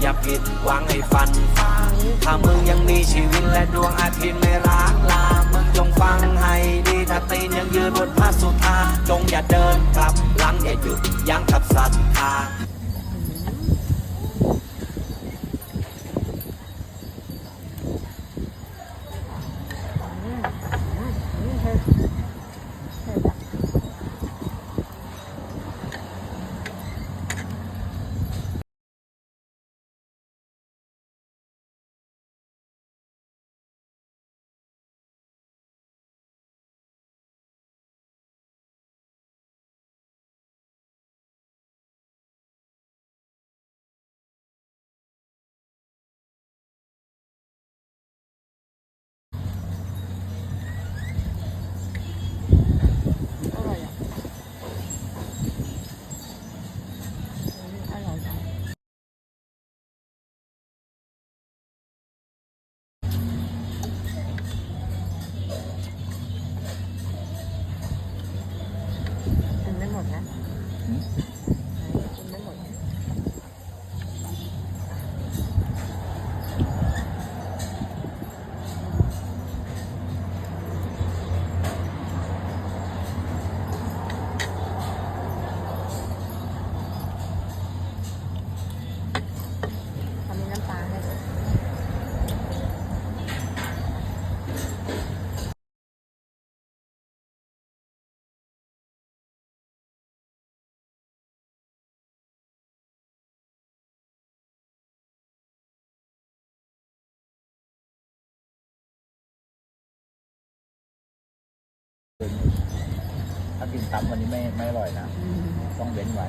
อย่าผิดหวังให้ฟันฟังถ้ามึงยังมีชีวิตและดวงอาทิตย์ไม่ร้างลา มึงจงฟังให้ดีถ้าตีนยังยืนบนพระสุธาจงอย่าเดินกลับหลังอย่าหยุดยั้งกับศรัทธา ถ้ากินซ้ำวันนี้ไม่ไม่อร่อยนะ ต้องเว้นไว้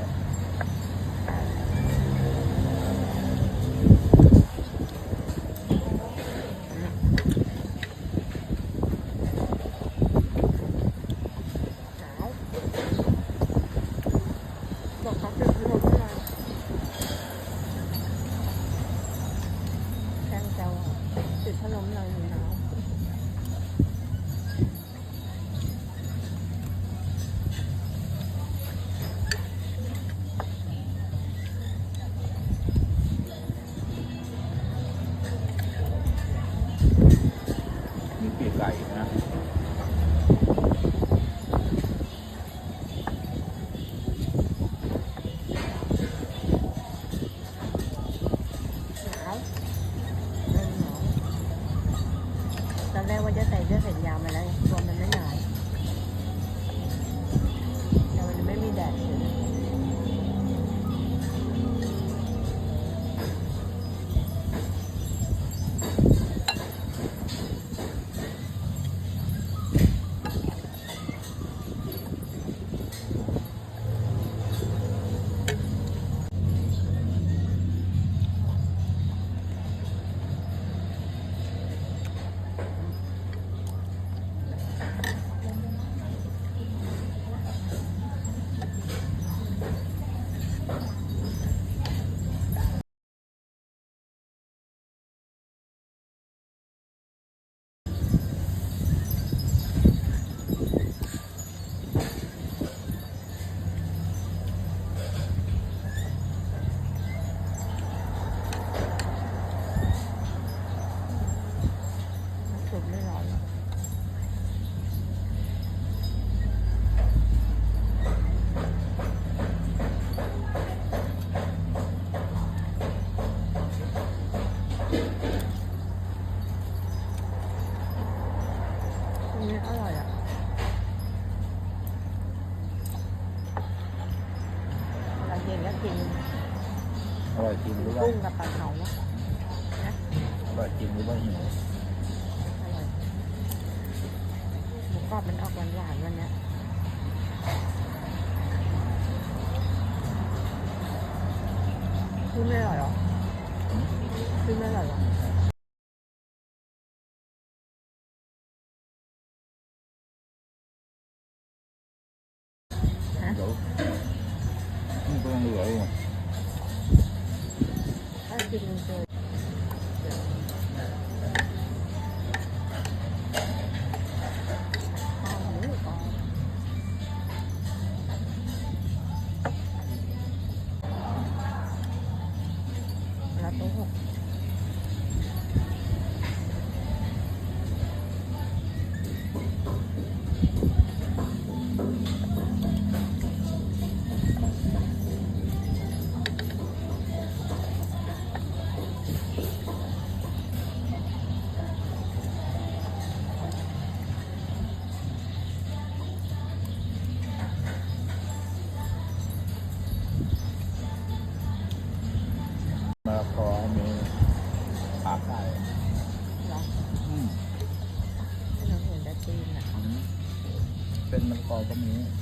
สุดไม่ร้อนหรอกอันนี้อร่อยอะเราเย็นก็กินอร่อยจริงหรือว่ากุ้งกับปลาเผานะอร่อยจริงหรือว่าหิว อร่อยหมู กรอบมันออกหวานๆวันเนี้ยคุณไม่อร่อยเหรออืมขึ้นไม่อร่อยหรอฮะเดี๋ยวนี่ก็ยังเหลืออยู่ถ้ากินเจอ แล้วโป็นมะละกอก็มีอ